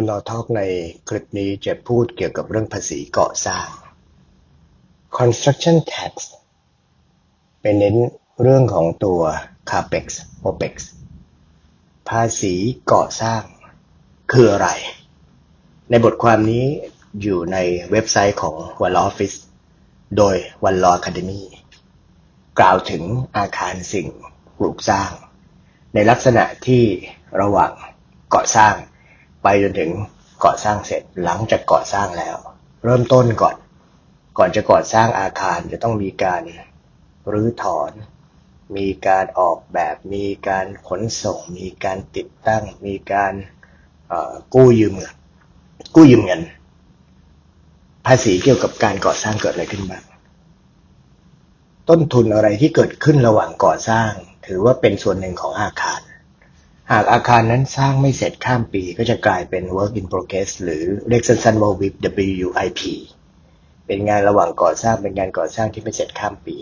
วันนอทอกในคลิปนี้จะพูดเกี่ยวกับเรื่องภาษีก่อสร้าง construction tax เป็นเน้นเรื่องของตัว capex opex ภาษีก่อสร้างคืออะไร ในบทความนี้อยู่ในเว็บไซต์ของ One Law Office โดย One Law Academy กล่าวถึงอาคารสิ่งปลูกสร้าง ในลักษณะที่ระหว่างก่อสร้าง ไปจนถึงก่อสร้างเสร็จหลังจากก่อสร้างแล้ว เริ่มต้นก่อน ก่อนจะก่อสร้างอาคารจะต้องมีการรื้อถอน มีการออกแบบ มีการขนส่ง มีการติดตั้ง มีการกู้ยืมเงินกู้ยืมเงิน ภาษีเกี่ยวกับการก่อสร้างเกิดอะไรขึ้นบ้างต้นทุนอะไรที่เกิดขึ้นระหว่างก่อสร้าง ถือว่าเป็นส่วนหนึ่งของอาคาร หากอาคารนั้นสร้างไม่เสร็จข้ามปีก็จะกลายเป็น work in progress หรือเรียกสั้นๆว่า WIP WIP เป็นงานระหว่างก่อสร้างเป็นงานก่อสร้างที่ไม่เสร็จข้ามปี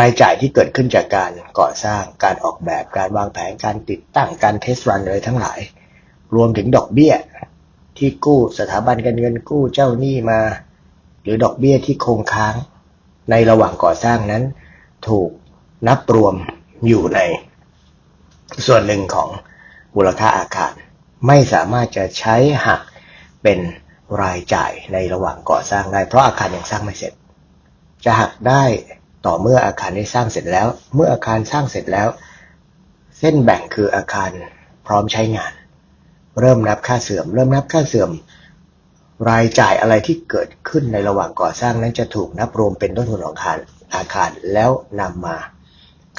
รายจ่ายที่เกิดขึ้นจากการก่อสร้าง การออกแบบ การวางแผน การติดตั้ง การเทสรันอะไรทั้งหลาย รวมถึงดอกเบี้ย ที่กู้สถาบันการเงินกู้เจ้าหนี้มา หรือดอกเบี้ยที่คงค้าง ในระหว่างก่อสร้างนั้น ถูกนับรวมอยู่ใน ส่วนหนึ่งของมูลค่าอาคาร ไม่สามารถจะใช้หักเป็นรายจ่ายในระหว่างก่อสร้างได้ เพราะอาคารยังสร้างไม่เสร็จ จะหักได้ต่อเมื่ออาคารได้สร้างเสร็จแล้ว เมื่ออาคารสร้างเสร็จแล้ว เส้นแบ่งคืออาคารพร้อมใช้งาน เริ่มนับค่าเสื่อม เริ่มนับค่าเสื่อม รายจ่ายอะไรที่เกิดขึ้นในระหว่างก่อสร้างนั้นจะถูกนับรวมเป็นต้นทุนของอาคารอาคารแล้วนำมา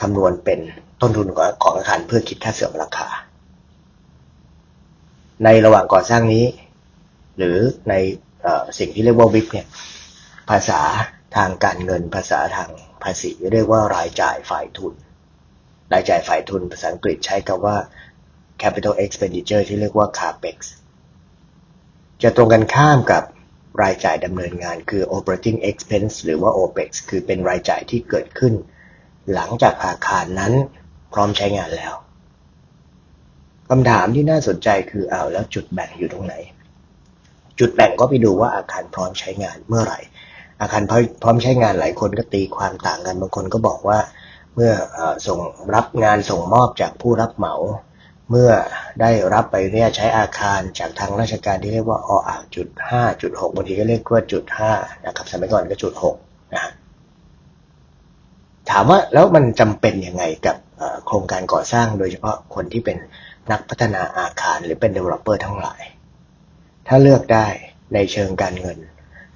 คำนวณเป็น ต้นทุนของอาคารเพื่อคิดค่าเสื่อมราคา ในระหว่างก่อสร้างนี้ หรือในสิ่งที่เรียกว่าวิปเนี่ยภาษาทางการเงินภาษาทางภาษีเรียกว่ารายจ่ายฝ่ายทุน รายจ่ายฝ่ายทุนภาษาอังกฤษใช้คำว่า capital expenditure ที่เรียกว่า capex จะตรงกันข้ามกับรายจ่ายดำเนินงานคือ operating expense หรือว่า opex คือเป็นรายจ่ายที่เกิดขึ้น หลังจากอาคารนั้น พร้อมใช้งานแล้วคำถามที่น่าสนใจคือเอาแล้วจุดแบ่งอยู่ตรงไหน จุดแบ่งก็ไปดูว่าอาคารพร้อมใช้งานเมื่อไหร่ อาคารพร้อมใช้งานหลายคนก็ตีความต่างกันบางคนก็บอกว่า เมื่อส่งรับงานส่งมอบจากผู้รับเหมา เมื่อได้รับไปเรียใช้อาคารจากทางราชการที่เรียกว่าออ่างจุดห้าจุดหกบางทีก็เรียกว่าจุดห้านะครับสมัยก่อนก็จุดหกนะถามว่าแล้วมันจำเป็นยังไงกับ โครงการก่อสร้างโดยเฉพาะคนที่เป็นนักพัฒนาอาคารหรือเป็น developer ทั้งหลาย ถ้าเลือกได้ในเชิงการเงิน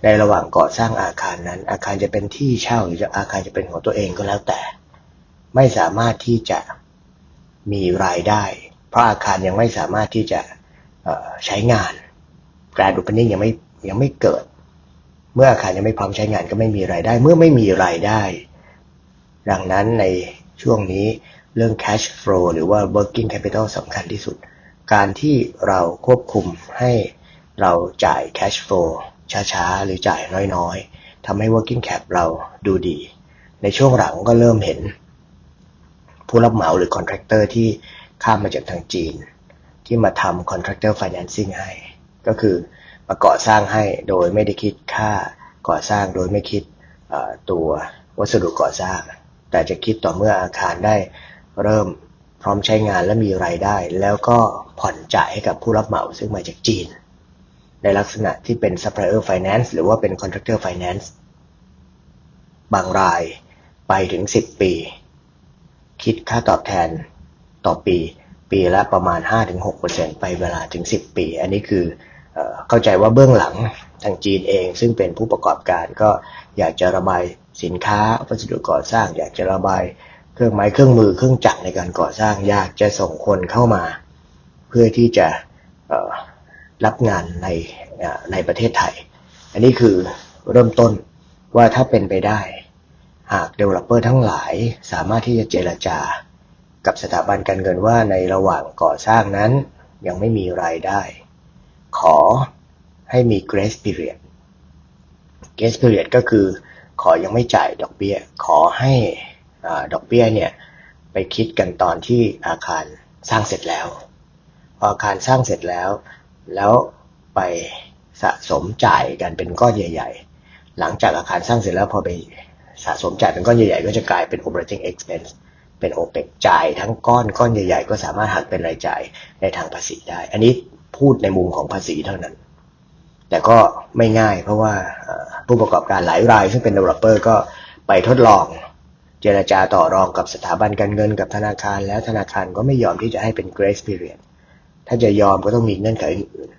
ในระหว่างก่อสร้างอาคารนั้น อาคารจะเป็นที่เช่าหรือจะอาคารจะเป็นของตัวเองก็แล้วแต่ ไม่สามารถที่จะมีรายได้ เพราะอาคารยังไม่สามารถที่จะใช้งาน การอุปนิยังไม่ยังไม่เกิด เมื่ออาคารยังไม่พร้อมใช้งานก็ไม่มีรายได้ เมื่อไม่มีรายได้ ดังนั้นใน ช่วงนี้เรื่อง cash flow หรือว่า working capital สำคัญที่สุด การที่เราควบคุมให้เราจ่าย cash flow ช้าๆ หรือจ่ายน้อยๆทำให้ working cap เราดูดี ในช่วงหลังก็เริ่มเห็น ผู้รับเหมาหรือ contractor ที่ข้ามมาจากทางจีน ที่มาทำ contractor financing ให้ ก็คือมาก่อสร้างให้โดยไม่ได้คิดค่าก่อสร้างโดยไม่คิดตัววัสดุก่อสร้าง แต่จะคิดต่อเมื่ออาคารได้เริ่มพร้อมใช้งานและมีรายได้ แล้วก็ผ่อนจ่ายให้กับผู้รับเหมาซึ่งมาจากจีน ในลักษณะที่เป็น supplier finance หรือว่าเป็น contractor finance บางรายไปถึง 10 ปี คิดค่าตอบแทนต่อปี ปีละประมาณ 5-6%ไปเวลาถึง 10 ปี อันนี้คือเข้าใจว่าเบื้องหลัง ทางจีนเอง ซึ่งเป็นผู้ประกอบการก็อยากจะระบายสินค้าวัสดุก่อสร้าง อยากจะระบายเครื่องไม้เครื่องมือเครื่องจักรในการก่อสร้าง อยากจะส่งคนเข้ามา เพื่อที่จะรับงานในในประเทศไทย อันนี้คือเริ่มต้นว่าถ้าเป็นไปได้ หาก developer ทั้งหลายสามารถที่จะเจรจา กับสถาบันการเงินว่าในระหว่างก่อสร้างนั้น ยังไม่มีรายได้ ขอ ให้มี grace period grace period ก็คือขอยังไม่จ่ายดอกเบี้ย ขอให้ดอกเบี้ยเนี่ยไปคิดกันตอนที่อาคารสร้างเสร็จแล้ว พออาคารสร้างเสร็จแล้ว แล้วไปสะสมจ่ายกันเป็นก้อนใหญ่ ๆ หลังจากอาคารสร้างเสร็จแล้วพอไปสะสมจ่ายเป็นก้อนใหญ่ๆ ก็จะกลายเป็น operating expense เป็น OPEX จ่ายทั้งก้อนก้อนใหญ่ๆ ก็สามารถหักเป็นรายจ่ายในทางภาษีได้ อันนี้พูดในมุมของภาษีเท่านั้น แต่ก็ไม่ง่ายเพราะว่าผู้ประกอบการหลายรายซึ่งเป็น developer ก็ไปทดลองเจรจาต่อรองกับสถาบันการเงินกับธนาคาร แล้วธนาคารก็ไม่ยอมที่จะให้เป็น grace period ถ้าจะยอมก็ต้องมีเงื่อนไขอื่น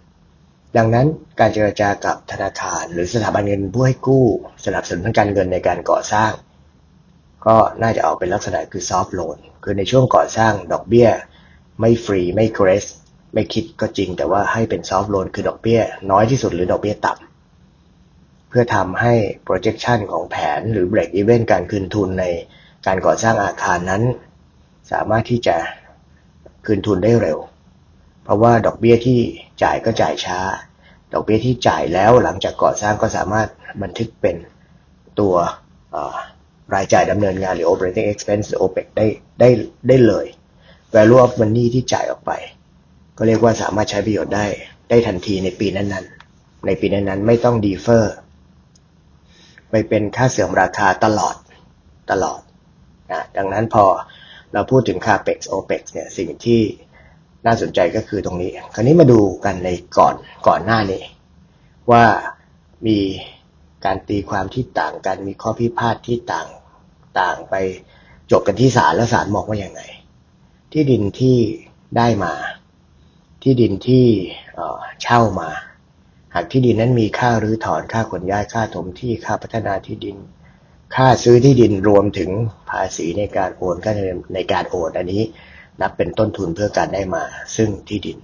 ดังนั้นการเจรจากับธนาคาร หรือสถาบันเงินผู้ให้กู้สนับสนุนทางการเงินในการก่อสร้าง ก็น่าจะออกเป็นลักษณะคือ soft loan คือในช่วงก่อสร้างดอกเบี้ย ไม่ฟรีไม่ grace ไม่คิดก็จริง แต่ว่าให้เป็น soft loan คือดอกเบี้ย น้อยที่สุดหรือดอกเบี้ยต่ำเพื่อทำให้ projection ของแผนหรือ break even การคืนทุนในการก่อสร้างอาคารนั้น สามารถที่จะคืนทุนได้เร็ว เพราะว่าดอกเบี้ยที่จ่ายก็จ่ายช้า ดอกเบี้ยที่จ่ายแล้วหลังจากก่อสร้างก็สามารถบันทึกเป็นตัวรายจ่ายดำเนินงานหรือ operating expense หรือ OPEX ได้ได้ได้เลย value of money ที่จ่ายออกไป ก็เรียกว่าสามารถใช้ประโยชน์ได้ได้ทันทีในปีนั้นๆ ในปีนั้นๆ ไม่ต้อง defer ไปเป็นค่าเสื่อมราคาตลอดตลอดนะดังนั้นพอเราพูดถึง capex opex เนี่ยสิ่งที่น่าสนใจก็คือตรงนี้ คราวนี้มาดูกันในก่อนก่อนหน้านี้ ว่ามีการตีความที่ต่างกัน มีข้อพิพาทที่ต่างต่างไปจบกันที่ศาลแล้วศาลมองว่าอย่างไง ที่ดินที่ได้มา ที่ดินที่เช่ามา หากที่ดินนั้นมีค่ารื้อถอนค่าขนย้ายค่าถมที่ค่าพัฒนาที่ดิน ค่าซื้อที่ดินรวมถึงภาษีในการโอนค่าธรรมเนียมในการโอนอันนี้นับเป็นต้นทุนเพื่อการได้มา ซึ่งที่ดิน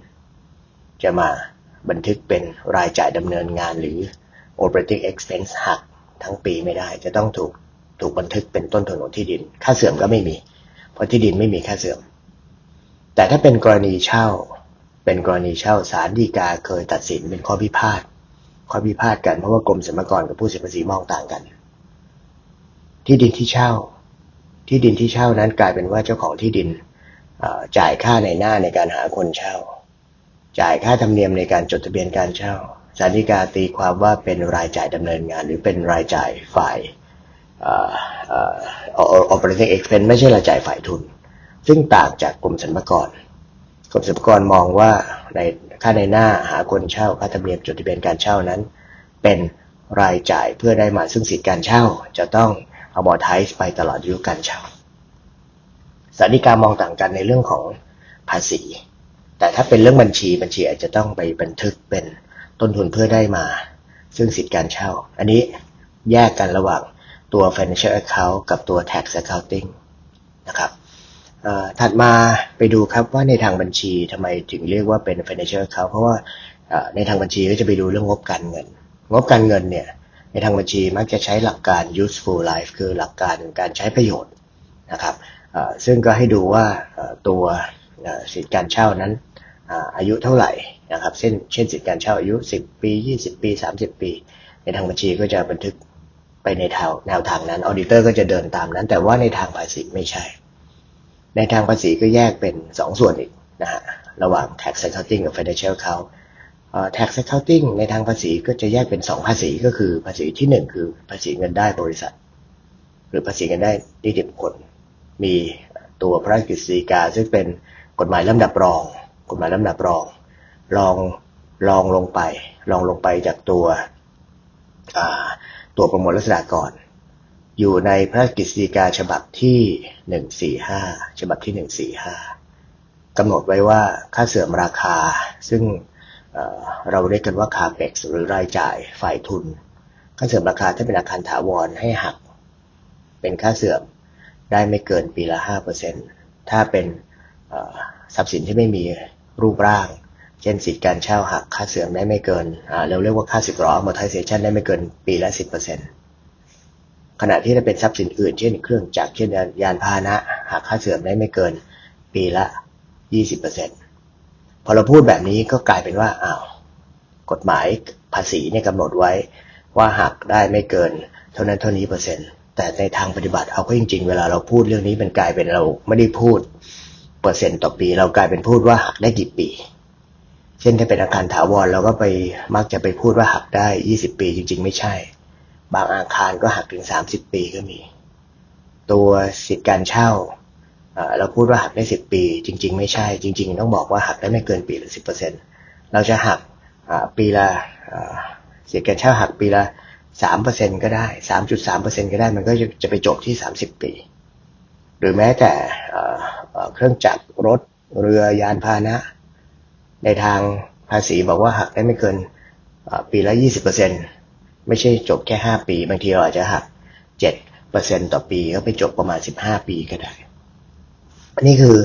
จะมาบันทึกเป็นรายจ่ายดำเนินงานหรือ operating expense หักทั้งปีไม่ได้ จะต้องถูกถูกบันทึกเป็นต้นทุนของที่ดิน ค่าเสื่อมก็ไม่มี เพราะที่ดินไม่มีค่าเสื่อม แต่ถ้าเป็นกรณีเช่า เป็นกรณีเช่าศาลฎีกาเคยตัดสินเป็นข้อพิพาทข้อพิพาทกันเพราะว่ากรมสรรพากรกับผู้เสียภาษีมองต่างกัน ที่ดินที่เช่า ที่ดินที่เช่านั้นกลายเป็นว่าเจ้าของที่ดินจ่ายค่าในหน้าในการหาคนเช่า จ่ายค่าธรรมเนียมในการจดทะเบียนการเช่าศาลฎีกาตีความว่าเป็นรายจ่ายดำเนินงาน หรือเป็นรายจ่ายฝ่ายเอ่อเอ่อ operating expense ไม่ใช่รายจ่ายฝ่ายทุน ซึ่งต่างจากกรมสรรพากร กรมสรรพากรมองว่าในค่าในหน้าหาคนเช่าค่าธรรมเนียมจดทะเบียนการเช่านั้น เป็นรายจ่ายเพื่อได้มาซึ่งสิทธิการเช่า จะต้องเอาบอร์ไทส์ไปตลอดอายุการเช่าสารดีกามองต่างกันในเรื่องของภาษี แต่ถ้าเป็นเรื่องบัญชีบัญชีอาจจะต้องไปบันทึกเป็นต้นทุนเพื่อได้มา ซึ่งสิทธิการเช่า อันนี้แยกกันระหว่างตัว financial account กับตัว tax accounting นะครับ ถัดมาไปดูครับว่าในทางบัญชีทำไมถึงเรียกว่าเป็น financial account เพราะว่าในทางบัญชีก็จะไปดูเรื่องงบการเงิน งบการเงินเนี่ยในทางบัญชีมักจะใช้หลักการ useful life คือหลักการการใช้ประโยชน์นะครับซึ่งก็ให้ดูว่าตัวสิทธิการเช่านั้นอายุเท่าไหร่นะครับเช่นเช่นสิทธิการเช่าอายุ 10 ปี 20 ปี 30 ปี ในทางบัญชีก็จะบันทึกไปในแถวแนวทางนั้นออเดิเตอร์ก็จะเดินตามนั้น แต่ว่าในทางภาษีไม่ใช่ ในทางภาษีก็แยกเป็น 2 ส่วนอีกนะฮะระหว่าง tax accounting กับ financial account tax accounting ในทางภาษีก็จะแยกเป็น 2 ภาษีก็คือภาษีที่ 1 คือภาษีเงินได้บริษัท หรือภาษีเงินได้นิติบุคคลมีตัวพระราชกฤษฎีกาซึ่งเป็นกฎหมายลำดับรอง กฎหมายลำดับรองรองรองลงไปรองลงไปจากตัวตัวประมวลรัษฎากร อยู่ในพระราชกฤษฎีกาฉบับที่145ฉบับที่145กำหนดไว้ว่าค่าเสื่อมราคา ซึ่งเเราเรียกกันว่าคาเ e กหรือรายจ่ายฝ่ายทุน ค่าเสื่อมราคาถ้าเป็นอาคารถาวรให้หัก เป็นค่าเสื่อมได้ไม่เกินปีละ 5%ถ้าเป็นเอ่อทรัพย์สินที่ไม่มีรูปร่าง เช่นสิทธิการเช่าหักค่าเสื่อมได้ไม่เกินเราเรียกว่าค่าสิบล้อ amortization ได้ไม่เกินปีละ 10% ขณะที่ถ้าเป็นทรัพย์สินอื่น เช่นเครื่องจักรเช่นยานพาหนะ หากค่าเสื่อมได้ไม่เกินปีละ 20%พอเราพูดแบบนี้ก็กลายเป็นว่าอ้าวกฎหมายภาษีเนี่ยกำหนดไว้ว่าหักได้ไม่เกิน เท่านั้นเท่านี้เปอร์เซ็นต์แต่ในทางปฏิบัติเอาก็จริง ๆ เวลาเราพูดเรื่องนี้มันกลายเป็นเราไม่ได้พูดเปอร์เซ็นต์ต่อปี เรากลายเป็นพูดว่าหักได้กี่ปี เช่นถ้าเป็นอาคารถาวรเราก็ไปมักจะไปพูดว่าหักได้ 20 ปีจริง ๆ ไม่ใช่ บางอาคารก็หักถึง 30 ปีก็มี ตัวสิทธิการเช่าเราพูดว่าหักได้ 10 ปี จริง ๆ ไม่ใช่ จริง ๆ ต้องบอกว่าหักได้ไม่เกินปีละ10%เราจะหักปีละสิทธิการเช่าหักปีละ3%ก็ได้ 3.3%ก็ได้ มันก็จะไปจบที่ 30 ปี หรือแม้แต่เครื่องจักรรถเรือยานพาหนะ ในทางภาษีบอกว่าหักได้ไม่เกินเอ่อปีละ 20% ไม่ใช่จบแค่ 5 ปี บางทีเราอาจจะหัก7%ต่อปีก็ไปจบประมาณ 15 ปีก็ได้นี่คือ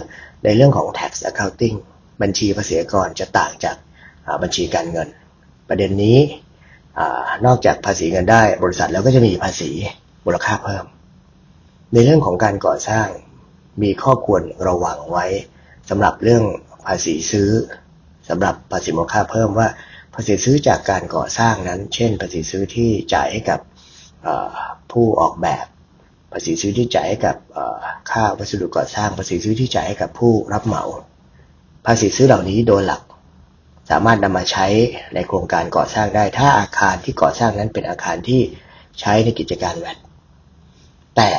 ในเรื่องของ tax accounting บัญชีภาษีกรจะต่างจากบัญชีการเงิน ประเด็นนี้อนอกจากภาษีเงินได้บริษัทแล้วก็จะมีภาษีมูลค่าเพิ่ม ในเรื่องของการก่อสร้างมีข้อควรระวังไว้สำหรับเรื่องภาษีซื้อสำหรับภาษีมูลค่าเพิ่มว่า ภาษีซื้อจากการก่อสร้างนั้น เช่น ภาษีซื้อที่จ่ายให้กับผู้ออกแบบ ภาษีซื้อที่จ่ายให้กับค่าวัสดุก่อสร้าง ภาษีซื้อที่จ่ายให้กับผู้รับเหมา ภาษีซื้อเหล่านี้โดยหลัก สามารถนำมาใช้ในโครงการก่อสร้างได้ ถ้าอาคารที่ก่อสร้างนั้นเป็นอาคารที่ใช้ในกิจการแวดแต่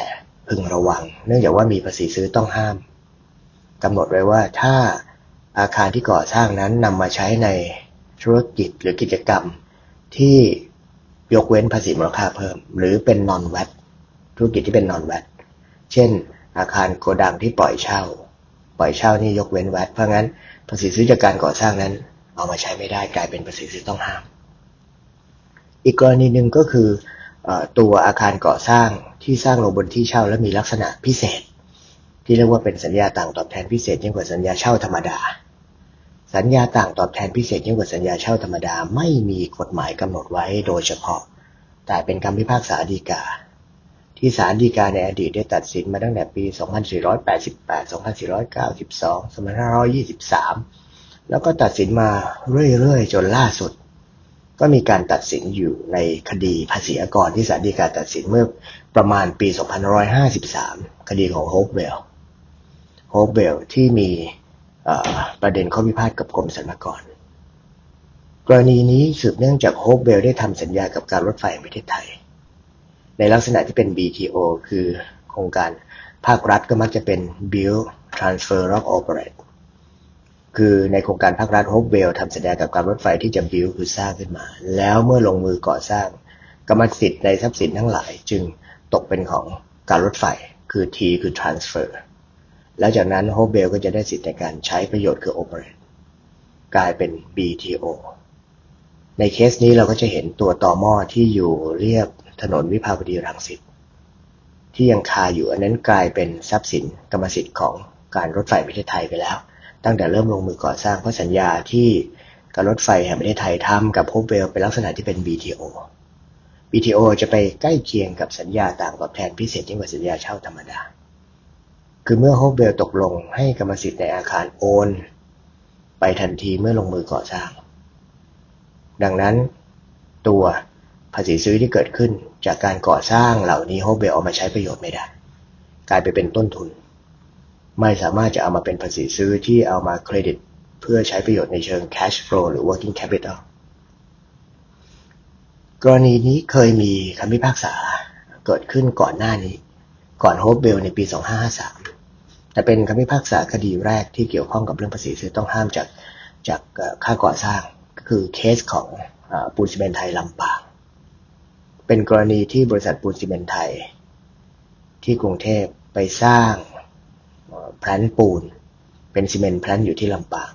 พึงระวัง เนื่องจากว่ามีภาษีซื้อต้องห้ามกำหนดไว้ว่าถ้าอาคารที่ก่อสร้างนั้นนำมาใช้ใน ธุรกิจหรือกิจกรรมที่ยกเว้นภาษีมูลค่าเพิ่ม หรือเป็น non VAT ธุรกิจที่เป็น non VAT เช่น อาคารโกดังที่ปล่อยเช่า ปล่อยเช่านี่ยกเว้น VAT เพราะงั้นภาษีซื้อจากการก่อสร้างนั้น เอามาใช้ไม่ได้กลายเป็นภาษีซื้อต้องห้าม อีกกรณีหนึ่งก็คือเออตัวอาคารก่อสร้างที่สร้างลงบนที่เช่าและมีลักษณะพิเศษ ที่เรียกว่าเป็นสัญญาต่างตอบแทนพิเศษยิ่งกว่าสัญญาเช่าธรรมดา สัญญาต่างตอบแทนพิเศษยิ่งกว่าสัญญาเช่าธรรมดาไม่มีกฎหมายกำหนดไว้โดยเฉพาะ แต่เป็นคำพิพากษาฎีกา ที่ศาลฎีกาในอดีตได้ตัดสินมาตั้งแต่ปี 2488 2492 2523 แล้วก็ตัดสินมาเรื่อยๆ จนล่าสุด ก็มีการตัดสินอยู่ในคดีภาษีอากรที่ศาลฎีกาตัดสินเมื่อประมาณปี 2553 คดีของโฮปเวลโฮปเวลที่มี ประเด็นข้อพิพาทกับกรมสรรพากร กรณีนี้สืบเนื่องจากโฮปเวลได้ทำสัญญากับการรถไฟแห่งประเทศไทย ในลักษณะที่เป็น BTO คือโครงการภาครัฐก็มักจะเป็น Build Transfer of Operate คือในโครงการภาครัฐโฮปเวลทำสัญญากับการรถไฟที่จะ build คือสร้างขึ้นมา แล้วเมื่อลงมือก่อสร้าง กรรมสิทธิ์ในทรัพย์สินทั้งหลายจึงตกเป็นของการรถไฟคือ T คือ transfer แล้วจากนั้นโฮเวลก็จะได้สิทธิ์ในการใช้ประโยชน์คือ operate กลายเป็น BTO ในเคสนี้เราก็จะเห็นตัวต่อหม้อที่อยู่เรียบถนนวิภาวดีรังสิตที่ยังคาอยู่อันนั้นกลายเป็นทรัพย์สินกรรมสิทธิ์ของการรถไฟประเทศไทยไปแล้ว ตั้งแต่เริ่มลงมือก่อสร้างเพราะสัญญาที่การรถไฟแห่งประเทศไทยทำกับโฮเวลเป็นลักษณะที่เป็น BTO BTO จะไปใกล้เคียงกับสัญญาต่างตอบแทนพิเศษยิ่งกว่าสัญญาเช่าธรรมดา คือเมื่อโฮเวลตกลงให้กรรมสิทธิ์ในอาคารโอน ไปทันทีเมื่อลงมือก่อสร้าง ดังนั้นตัวภาษีซื้อที่เกิดขึ้นจากการก่อสร้างเหล่านี้โฮเวลเอามาใช้ประโยชน์ไม่ได้ กลายไปเป็นต้นทุน ไม่สามารถจะเอามาเป็นภาษีซื้อที่เอามาเครดิต เพื่อใช้ประโยชน์ในเชิง cash flow หรือ working capital กรณีนี้เคยมีคำพิพากษาเกิดขึ้นก่อนหน้านี้ ก่อนโฮเบลในปี 2553 แต่เป็นคำพิพากษาคดีแรกที่เกี่ยวข้องกับเรื่องภาษีซื้อต้องห้ามจากจากค่าก่อสร้างก็คือเคสของอปูนซีเมนไทยลำปาง เป็นกรณีที่บริษัทปูนซีเมนไทย ที่กรุงเทพไปสร้างแพลนปูน เป็นซีเมนแพลนอยู่ที่ลำปาง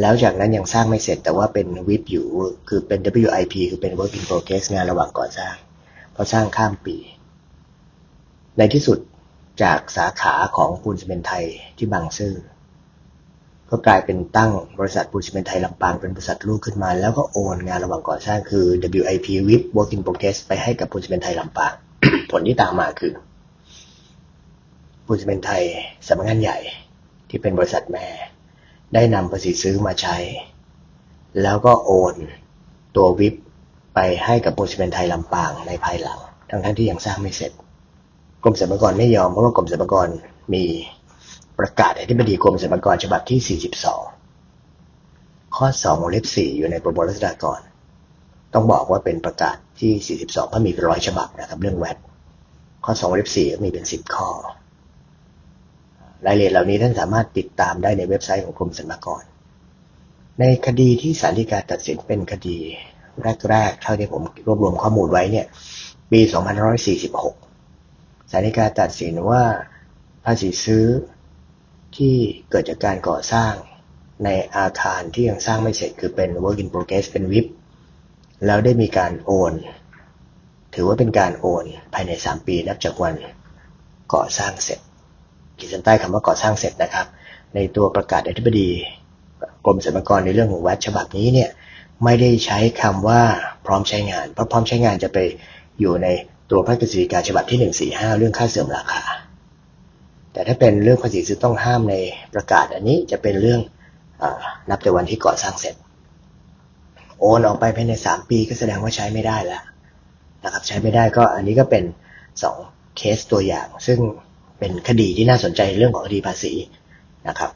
แล้วจากนั้นยังสร้างไม่เสร็จแต่ว่าเป็นวิปอยู่คือเป็น WIP คือเป็น Work in Progress งานระหว่างก่อสร้าง เพราะสร้างข้ามปี ในที่สุด จากสาขาของปูนซีเมนไทยที่บางซื่อก็กลายเป็นตั้งบริษัทปูนซีเมนไทยลำปางเป็นบริษัทลูกขึ้นมา แล้วก็โอนงานระหว่างก่อสร้างคือ WIP WIP Work in Progress ไปให้กับปูนซีเมนไทยลำปาง ผลที่ตามมาคือปูนซีเมนไทยสำนักงานใหญ่ที่เป็นบริษัทแม่ ได้นำภาษีซื้อมาใช้ แล้วก็โอนตัววิปไปให้กับปูนซีเมนไทยลำปางในภายหลัง ทั้งทั้งๆที่ยังสร้างไม่เสร็จ กรมสรรพากรไม่ยอมเพราะว่ากรมสรรพากรมีประกาศอธิบดีกรมสรรพากรฉบับที่ 42ขข้อ2วงเล็บ4อยู่ในประมวลรัษฎากร ต้องบอกว่าเป็นประกาศที่ 42เพราะมีเป็นร้อยฉบับนะครับเรื่องแวดข้อ2วงเล็บ4ก็มีเป็น 10 ข้อ รายละเอียดเหล่านี้ท่านสามารถติดตามได้ในเว็บไซต์ของกรมสรรพากร ในคดีที่ศาลฎีกาตัดสินเป็นคดีแรกๆเท่าที่ผมรวบรวมข้อมูลไว้เนี่ย ปี 2546 ศาลฎีกาตัดสินว่าภาษีซื้อที่เกิดจากการก่อสร้างในอาคารที่ยังสร้างไม่เสร็จคือเป็น work in progress เป็นวิปแล้วได้มีการโอน ถือว่าเป็นการโอนภายใน 3 ปีนับจากวันก่อสร้างเสร็จขีดเส้นใต้คำว่าก่อสร้างเสร็จนะครับ ในตัวประกาศอธิบดีกรมสรรพากรในเรื่องของวัดฉบับนี้เนี่ยไม่ได้ใช้คำว่าพร้อมใช้งาน เพราะพร้อมใช้งานจะไปอยู่ใน ตัวพระกฤษฎีกาฉบับที่ 145 เรื่องค่าเสื่อมราคา แต่ถ้าเป็นเรื่องภาษีซื้อต้องห้ามในประกาศอันนี้จะเป็นเรื่องอนับแต่วันที่ก่อสร้างเสร็จ โอนออกไปภายใน 3 ปีก็แสดงว่าใช้ไม่ได้แล้วนะครับใช้ไม่ได้ก็อันนี้ก็เป็น 2 เคสตัวอย่าง ซึ่งเป็นคดีที่น่าสนใจเรื่องของคดีภาษีนะครับ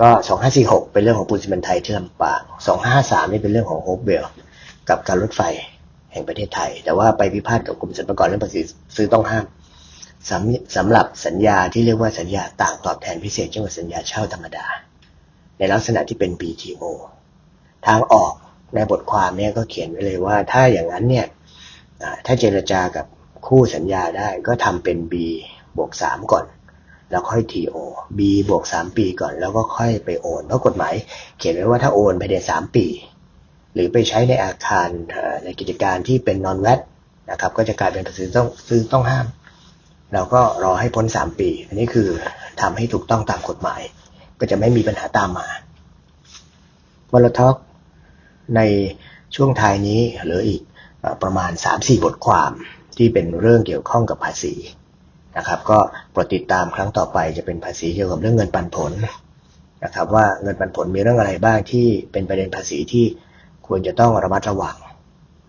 ก็ 2546 เป็นเรื่องของปูนซีเมนไทยที่ลำปาง 2553 นี่เป็นเรื่องของโฮปเวลกับการรถไฟ แห่งประเทศไทย แต่ว่าไปพิพาทกับกรมสรรพากรเรื่องภาษีซื้อต้องห้ามสำสำหรับสัญญาที่เรียกว่าสัญญาต่างตอบแทนพิเศษเช่นกับสัญญาเช่าธรรมดา ในลักษณะที่เป็น BTO ทางออกในบทความเนี่ยก็เขียนไว้เลยว่า ถ้าอย่างนั้นเนี่ยถ้าเจรจากับคู่สัญญาได้ก็ทำเป็น B บวก3ก่อน แล้วค่อย TO B บวก3ปีก่อน แล้วก็ค่อยไปโอนเพราะกฎหมายเขียนไว้ว่าถ้าโอนภายใน3ปี รือไปใช้ในอาคารในกิจการที่เป็น non VAT นะครับ ก็จะกลายเป็นภาษีต้องซื้อต้องห้าม เราก็รอให้พ้น 3 ปี อันนี้คือทำให้ถูกต้องตามกฎหมาย ก็จะไม่มีปัญหาตามมาวันละทอกในช่วงท้ายนี้เหลืออีกประมาณ 3-4 บทความที่เป็นเรื่องเกี่ยวข้องกับภาษีนะครับก็โปรดติดตามครั้งต่อไปจะเป็นภาษีเกี่ยวกับเรื่องเงินปันผลนะครับว่าเงินปันผลมีเรื่องอะไรบ้างที่เป็นประเด็นภาษีที่ ควรจะต้องระมัดระวัง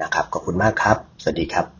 นะครับ ขอบคุณมากครับ สวัสดีครับ